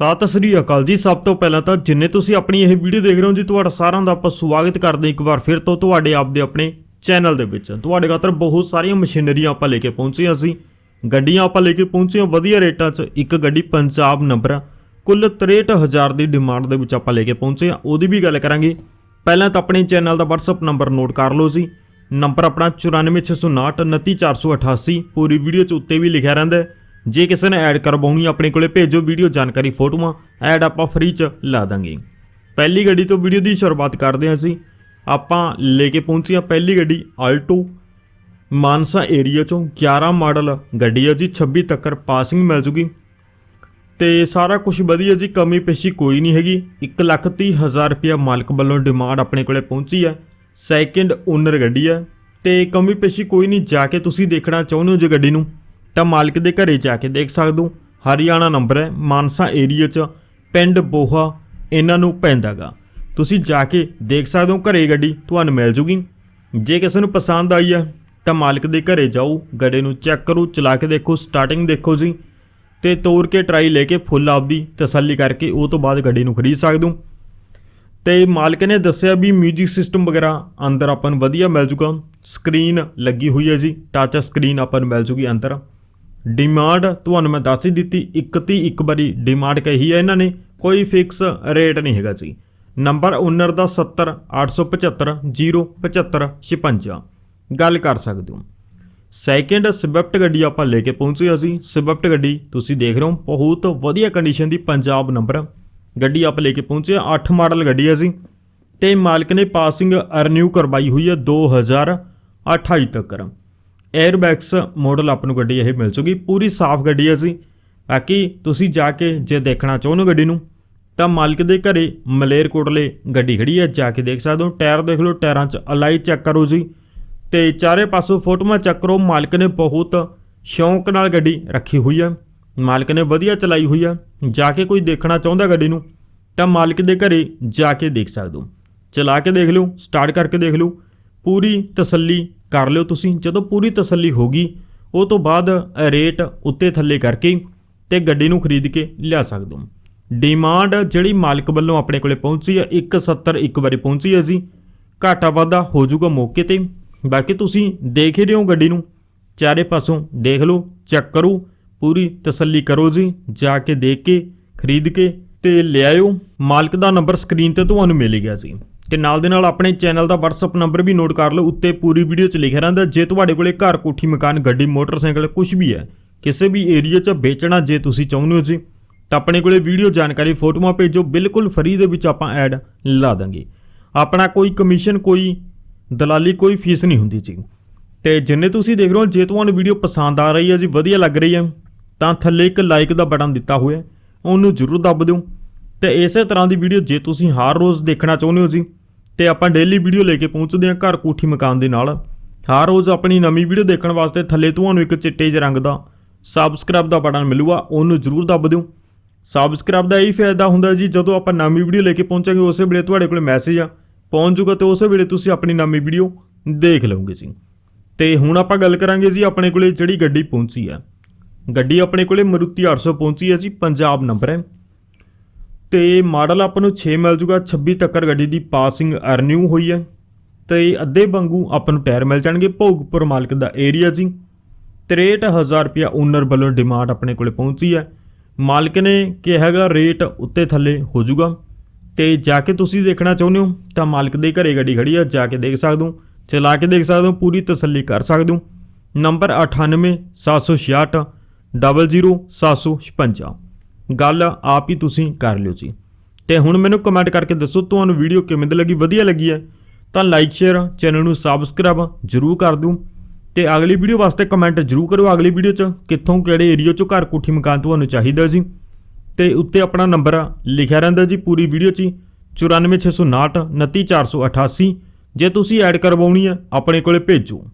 ਸਤਿ ਸ੍ਰੀ ਅਕਾਲ ਜੀ। ਸਭ ਤੋਂ ਪਹਿਲਾਂ ਤਾਂ ਜਿੰਨੇ ਤੁਸੀਂ ਆਪਣੀ ਇਹ ਵੀਡੀਓ ਦੇਖ ਰਹੇ ਹੋ ਜੀ, ਤੁਹਾਡਾ ਸਾਰਿਆਂ ਦਾ ਆਪਾਂ ਸਵਾਗਤ ਕਰਦੇ ਹਾਂ ਇੱਕ ਵਾਰ ਫਿਰ ਤੋਂ। ਤੁਹਾਡੇ ਆਪ ਦੇ ਆਪਣੇ ਚੈਨਲ ਦੇ ਵਿੱਚ। ਤੁਹਾਡੇ ਖਾਤਰ ਬਹੁਤ ਸਾਰੀਆਂ ਮਸ਼ੀਨਰੀਆਂ ਆਪਾਂ ਲੈ ਕੇ ਪਹੁੰਚੇ ਹਾਂ ਅਸੀਂ ਗੱਡੀਆਂ ਆਪਾਂ ਲੈ ਕੇ ਪਹੁੰਚੇ ਹਾਂ ਵਧੀਆ ਰੇਟਾਂ 'ਚ ਇੱਕ ਗੱਡੀ ਪੰਜਾਬ ਨੰਬਰ ਆ। ਕੁੱਲ 63000 ਦੀ ਡਿਮਾਂਡ ਦੇ ਵਿੱਚ ਆਪਾਂ ਲੈ ਕੇ ਪਹੁੰਚੇ ਹਾਂ। ਉਹਦੀ ਵੀ ਗੱਲ ਕਰਾਂਗੇ। ਪਹਿਲਾਂ ਤਾਂ ਆਪਣੇ ਚੈਨਲ ਦਾ WhatsApp ਨੰਬਰ ਨੋਟ ਕਰ ਲਓ ਜੀ। ਨੰਬਰ ਆਪਣਾ 94659 29488 ਪੂਰੀ ਵੀਡੀਓ 'ਚ ਉੱਤੇ ਵੀ ਲਿਖਿਆ ਰਹਿੰਦਾ ਹੈ। ਜੇ ਕਿਸੇ ਨੇ ਐਡ ਕਰਵਾਉਣੀ ਆਪਣੇ ਕੋਲੇ ਭੇਜੋ ਵੀਡੀਓ ਜਾਣਕਾਰੀ ਫੋਟੋਆਂ, ਐਡ ਆਪਾਂ ਫ੍ਰੀ 'ਚ ਲਾ ਦਾਂਗੇ। ਪਹਿਲੀ ਗੱਡੀ ਤੋਂ ਵੀਡੀਓ ਦੀ ਸ਼ੁਰੂਆਤ ਕਰਦੇ ਹਾਂ ਅਸੀਂ। ਆਪਾਂ ਲੈ ਕੇ ਪਹੁੰਚੇ ਹਾਂ ਪਹਿਲੀ ਗੱਡੀ ਆਲਟੋ ਮਾਨਸਾ ਏਰੀਆ ਚੋਂ 11 ਮਾਡਲ ਗੱਡੀ ਹੈ ਜੀ 26 ਤੱਕਰ ਪਾਸਿੰਗ ਮਿਲ ਜੂਗੀ। ਤੇ ਸਾਰਾ ਕੁਝ ਵਧੀਆ ਜੀ, ਕਮੀ ਪੇਸ਼ੀ ਕੋਈ ਨਹੀਂ ਹੈਗੀ। 130000 ਰੁਪਇਆ ਮਾਲਕ ਵੱਲੋਂ ਡਿਮਾਂਡ ਆਪਣੇ ਕੋਲੇ ਪਹੁੰਚੀ ਹੈ ਸੈਕਿੰਡ ਓਨਰ ਗੱਡੀ ਹੈ ਤੇ ਕਮੀ ਪੇਸ਼ੀ ਕੋਈ ਨਹੀਂ, ਜਾ ਕੇ ਤੁਸੀਂ ਦੇਖਣਾ ਚਾਹੁੰਦੇ ਹੋ ਜੇ ਗੱਡੀ ਨੂੰ। ਤਾਂ ਮਾਲਕ ਦੇ ਘਰੇ ਜਾ ਕੇ ਦੇਖ ਸਕਦੇ। ਹੋ ਹਰਿਆਣਾ ਨੰਬਰ ਹੈ, ਮਾਨਸਾ ਏਰੀਆ 'ਚ, ਪਿੰਡ ਬੋਹਾ, ਇਹਨਾਂ ਨੂੰ ਪੈਂਦਾਗਾ। ਤੁਸੀਂ ਜਾ ਕੇ ਦੇਖ ਸਕਦੇ ਹੋ ਘਰੇ ਗੱਡੀ, ਤੁਹਾਨੂੰ ਮਿਲ ਜੂਗੀ। ਜੇ ਕਿਸੇ ਨੂੰ ਪਸੰਦ ਆਈ ਹੈ, ਤਾਂ ਮਾਲਕ ਦੇ ਘਰੇ ਜਾਓ, ਗੱਡੇ ਨੂੰ ਚੈੱਕ ਕਰੋ, ਚਲਾ ਕੇ ਦੇਖੋ ਸਟਾਰਟਿੰਗ ਦੇਖੋ ਜੀ। ਤੇ ਤੋੜ ਕੇ ਟਰਾਈ ਲੈ ਕੇ ਫੁੱਲ ਆਪਦੀ ਤਸੱਲੀ ਕਰਕੇ ਉਹ ਤੋਂ ਬਾਅਦ ਗੱਡੀ ਨੂੰ ਖਰੀਦ ਸਕਦੇ। ਹੋ ਤੇ ਮਾਲਕ ਨੇ ਦੱਸਿਆ ਵੀ 뮤직 ਸਿਸਟਮ ਵਗੈਰਾ ਅੰਦਰ ਆਪਾਂ ਨੂੰ ਵਧੀਆ ਮਿਲ ਜੂਗਾ। ਸਕਰੀਨ ਲੱਗੀ ਹੋਈ ਹੈ ਜੀ ਟੱਚ ਸਕਰੀਨ ਆਪਾਂ ਨੂੰ ਮਿਲ ਜੂਗੀ ਅੰਦਰ। ਡਿਮਾਂਡ ਤੁਹਾਨੂੰ ਮੈਂ ਦੱਸ ਹੀ ਦਿੱਤੀ, ਇੱਕ ਤੀ ਇੱਕ ਵਾਰੀ ਡਿਮਾਂਡ ਕਹੀ ਹੈ ਇਹਨਾਂ ਨੇ, ਕੋਈ ਫਿਕਸ ਰੇਟ ਨਹੀਂ ਹੈਗਾ ਜੀ। ਨੰਬਰ ਓਨਰ ਦਾ 70 875 075 56 ਗੱਲ ਕਰ ਸਕਦੇ ਹੋ। ਸੈਕਿੰਡ ਸਵਿਫਟ ਗੱਡੀ ਆਪਾਂ ਲੈ ਕੇ ਪਹੁੰਚੇ ਅਸੀਂ ਸਵਿਫਟ ਗੱਡੀ ਤੁਸੀਂ ਦੇਖ ਰਹੇ ਹੋ, ਬਹੁਤ ਵਧੀਆ ਕੰਡੀਸ਼ਨ ਦੀ ਪੰਜਾਬ ਨੰਬਰ ਗੱਡੀ ਆਪਾਂ ਲੈ ਕੇ ਪਹੁੰਚੇ 8 ਮਾਡਲ ਗੱਡੀ ਹੈ ਜੀ। ਤੇ ਮਾਲਕ ਨੇ ਪਾਸਿੰਗ ਰਿਨਿਊ ਕਰਵਾਈ ਹੋਈ ਹੈ 2028 ਤੱਕ। 에ਅਰਬੈਗਸ ਮਾਡਲ ਆਪਾਂ ਨੂੰ ਗੱਡੀ ਇਹ ਮਿਲ ਚੁਗੀ ਪੂਰੀ ਸਾਫ਼ ਗੱਡੀ ਹੈ ਜੀ। ਬਾਕੀ ਤੁਸੀਂ ਜਾ ਕੇ ਜੇ ਦੇਖਣਾ ਚਾਹੁੰਦੇ ਹੋ ਗੱਡੀ ਨੂੰ, ਤਾਂ ਮਾਲਕ ਦੇ ਘਰੇ ਮਲੇਰਕੋਟਲੇ ਗੱਡੀ ਖੜੀ ਹੈ, ਜਾ ਕੇ ਦੇਖ ਸਕਦੇ ਹੋ। ਟਾਇਰ ਦੇਖ ਲਓ, ਟਾਇਰਾਂ 'ਚ ਅਲਾਈ ਚੈੱਕ ਕਰੋ ਜੀ। ਤੇ ਚਾਰੇ ਪਾਸੋਂ ਫੋਟੋਆਂ ਚੈੱਕ ਕਰੋ, ਮਾਲਕ ਨੇ ਬਹੁਤ ਸ਼ੌਂਕ ਨਾਲ ਗੱਡੀ ਰੱਖੀ ਹੋਈ ਹੈ। ਮਾਲਕ ਨੇ ਵਧੀਆ ਚਲਾਈ ਹੋਈ ਆ ਜਾ ਕੇ ਕੋਈ ਦੇਖਣਾ ਚਾਹੁੰਦਾ ਗੱਡੀ ਨੂੰ, ਤਾਂ ਮਾਲਕ ਦੇ ਘਰੇ ਜਾ ਕੇ ਦੇਖ ਸਕਦੇ ਹੋ। ਚਲਾ ਕੇ ਦੇਖ ਲਿਓ, ਸਟਾਰਟ ਕਰਕੇ ਦੇਖ ਲਿਓ। ਪੂਰੀ ਤਸੱਲੀ ਕਰ ਲਿਓ ਤੁਸੀਂ। ਜਦੋਂ ਪੂਰੀ ਤਸੱਲੀ ਹੋਗੀ ਉਹ ਤੋਂ ਬਾਅਦ ਰੇਟ ਉੱਤੇ ਥੱਲੇ ਕਰਕੇ ਤੇ ਗੱਡੀ ਨੂੰ ਖਰੀਦ ਕੇ ਲਿਆ ਸਕਦੇ ਹੋ। ਡਿਮਾਂਡ ਜਿਹੜੀ ਮਾਲਕ ਵੱਲੋਂ ਆਪਣੇ ਕੋਲੇ ਪਹੁੰਚੀ ਹੈ 170 ਇੱਕ ਵਾਰੀ ਪਹੁੰਚੀ ਹੈ ਜੀ। ਘਾਟਾ ਵਾਧਾ ਹੋ ਜਾਊਗਾ ਮੌਕੇ ਤੇ। ਬਾਕੀ ਤੁਸੀਂ ਦੇਖ ਹੀ ਰਹੇ ਹੋ ਗੱਡੀ ਨੂੰ। ਚਾਰੇ ਪਾਸੋਂ ਦੇਖ ਲਓ, ਚੈੱਕ ਕਰੋ, ਪੂਰੀ ਤਸੱਲੀ ਕਰੋ ਜੀ। ਜਾ ਕੇ ਦੇਖ ਕੇ, ਖਰੀਦ ਕੇ ਤੇ ਲਿਆਇਓ ਮਾਲਕ ਦਾ ਨੰਬਰ ਸਕਰੀਨ ਤੇ ਤੁਹਾਨੂੰ ਮਿਲ ਗਿਆ ਸੀ ਤੇ ਨਾਲ ਦੇ ਨਾਲ ਆਪਣੇ ਚੈਨਲ ਦਾ WhatsApp ਨੰਬਰ ਵੀ ਨੋਟ ਕਰ ਲਓ, ਉੱਤੇ ਪੂਰੀ ਵੀਡੀਓ 'ਚ ਲਿਖਿਆ ਰਹਿੰਦਾ, ਜੇ ਤੁਹਾਡੇ ਕੋਲੇ ਘਰ ਕੋਠੀ, ਮਕਾਨ, ਗੱਡੀ, ਮੋਟਰਸਾਈਕਲ ਕੁਝ ਵੀ ਹੈ, ਕਿਸੇ ਵੀ ਏਰੀਆ 'ਚ ਵੇਚਣਾ ਜੇ ਤੁਸੀਂ ਚਾਹੁੰਦੇ ਹੋ ਜੀ, ਤਾਂ ਆਪਣੇ ਕੋਲੇ ਵੀਡੀਓ ਜਾਣਕਾਰੀ, ਫੋਟੋਆਂ ਭੇਜੋ, ਬਿਲਕੁਲ ਫਰੀ ਦੇ ਵਿੱਚ ਆਪਾਂ ਐਡ ਲਾ ਦਾਂਗੇ। ਆਪਣਾ ਕੋਈ ਕਮਿਸ਼ਨ ਕੋਈ ਦਲਾਲੀ, ਕੋਈ ਫੀਸ ਨਹੀਂ ਹੁੰਦੀ ਜੀ। ਤੇ ਜਿੰਨੇ ਤੁਸੀਂ ਦੇਖ ਰਹੇ ਹੋ, ਜੇ ਤੁਹਾਨੂੰ ਵੀਡੀਓ ਪਸੰਦ ਆ ਰਹੀ ਹੈ ਜੀ, ਵਧੀਆ ਲੱਗ ਰਹੀ ਹੈ, ਤਾਂ ਥੱਲੇ ਇੱਕ ਲਾਈਕ ਦਾ ਬਟਨ ਦਿੱਤਾ ਹੋਇਆ ਉਹਨੂੰ ਜ਼ਰੂਰ ਦੱਬ ਦਿਓ। ਤੇ ਇਸੇ ਤਰ੍ਹਾਂ ਦੀ ਵੀਡੀਓ ਜੇ ਤੁਸੀਂ ਹਰ ਰੋਜ਼ ਦੇਖਣਾ ਚਾਹੁੰਦੇ ਹੋ ਜੀ ਤੇ ਆਪਾਂ ਡੇਲੀ ਵੀਡੀਓ ਲੈ ਕੇ ਪਹੁੰਚਦੇ ਹਾਂ ਘਰ ਕੋਠੀ ਮਕਾਨ ਦੇ ਨਾਲ। ਹਰ ਰੋਜ਼ ਆਪਣੀ ਨਵੀਂ ਵੀਡੀਓ ਦੇਖਣ ਵਾਸਤੇ ਥੱਲੇ ਤੁਹਾਨੂੰ ਇੱਕ ਚਿੱਟੇ ਜਿਹੇ ਰੰਗ ਦਾ ਸਬਸਕ੍ਰਾਈਬ ਦਾ ਬਟਨ ਮਿਲੂਗਾ, ਉਹਨੂੰ ਜ਼ਰੂਰ ਦੱਬ ਦਿਓ। ਸਬਸਕ੍ਰਾਈਬ ਦਾ ਇਹ ਫਾਇਦਾ ਹੁੰਦਾ ਜੀ, ਜਦੋਂ ਆਪਾਂ ਨਵੀਂ ਵੀਡੀਓ ਲੈ ਕੇ ਪਹੁੰਚਾਂਗੇ, ਉਸੇ ਵੇਲੇ ਤੁਹਾਡੇ ਕੋਲ ਮੈਸੇਜ ਆ। ਪਹੁੰਚ ਜੂਗਾ ਤੇ ਉਸੇ ਵੇਲੇ ਤੁਸੀਂ ਆਪਣੀ ਨਵੀਂ ਵੀਡੀਓ ਦੇਖ ਲਓਗੇ ਜੀ। ਤੇ ਹੁਣ ਆਪਾਂ ਗੱਲ ਕਰਾਂਗੇ ਜੀ, ਆਪਣੇ ਕੋਲੇ ਜਿਹੜੀ ਗੱਡੀ ਪਹੁੰਚੀ ਆ। ਗੱਡੀ ਆਪਣੇ ਕੋਲੇ ਮਰੂਤੀ 800 ਪਹੁੰਚੀ ਹੈ ਜੀ, ਪੰਜਾਬ ਨੰਬਰ ਹੈ। ਤੇ ਮਾਡਲ ਆਪਾਂ ਨੂੰ 6 ਮਿਲ ਜੂਗਾ 26 ਤੱਕਰ ਗੱਡੀ ਦੀ ਪਾਸਿੰਗ ਅਰਨਿਊ ਹੋਈ ਹੈ ਤੇ ਅੱਧੇ ਵਾਂਗੂ ਆਪਾਂ ਨੂੰ ਟਾਇਰ ਮਿਲ ਜਾਣਗੇ, ਭੋਗਪੁਰ ਮਾਲਕ ਦਾ ਏਰੀਆ ਜੀ। 63000 ਰੁਪਇਆ ਓਨਰ ਵੱਲੋਂ ਡਿਮਾਂਡ ਆਪਣੇ ਕੋਲੇ ਪਹੁੰਚੀ ਹੈ। ਮਾਲਕ ਨੇ ਕਿਹਾ ਰੇਟ ਉੱਤੇ ਥੱਲੇ ਹੋ ਜਾਊਗਾ ਤੇ ਜਾ ਕੇ ਤੁਸੀਂ ਦੇਖਣਾ ਚਾਹੁੰਦੇ ਹੋ, ਤਾਂ ਮਾਲਕ ਦੇ ਘਰੇ ਗੱਡੀ ਖੜੀ ਆ, ਜਾ ਕੇ ਦੇਖ ਸਕਦੇ ਹੋ, ਚਲਾ ਕੇ ਦੇਖ ਸਕਦੇ ਹੋ, ਪੂਰੀ ਤਸੱਲੀ ਕਰ ਸਕਦੇ ਹੋ। ਨੰਬਰ 98766 00756 ਗੱਲ ਆਪ ਹੀ ਤੁਸੀਂ ਕਰ ਲਿਓ ਜੀ। ਤੇ ਹੁਣ ਮੈਨੂੰ ਕਮੈਂਟ ਕਰਕੇ ਦੱਸੋ, ਤੁਹਾਨੂੰ ਵੀਡੀਓ ਕਿਵੇਂ ਦੀ ਲੱਗੀ? ਵਧੀਆ ਲੱਗੀ ਹੈ? ਤਾਂ ਲਾਈਕ ਸ਼ੇਅਰ ਚੈਨਲ ਨੂੰ ਸਬਸਕ੍ਰਾਈਬ ਜਰੂਰ ਕਰ ਦਿਓ। ਤੇ ਅਗਲੀ ਵੀਡੀਓ ਵਾਸਤੇ ਕਮੈਂਟ ਜਰੂਰ ਕਰੋ ਅਗਲੀ ਵੀਡੀਓ 'ਚ, ਕਿੱਥੋਂ ਕਿਹੜੇ ਏਰੀਆ 'ਚੋਂ ਘਰ ਕੋਠੀ ਮਕਾਨ ਤੁਹਾਨੂੰ ਚਾਹੀਦਾ ਜੀ। ਤੇ ਉੱਤੇ ਆਪਣਾ ਨੰਬਰ ਲਿਖਿਆ ਰਹਿੰਦਾ ਜੀ ਪੂਰੀ ਵੀਡੀਓ 'ਚ ਹੀ 94659 29488 ਜੇ ਤੁਸੀਂ ਐਡ ਕਰਵਾਉਣੀ ਹੈ, ਆਪਣੇ ਕੋਲੇ ਭੇਜੋ।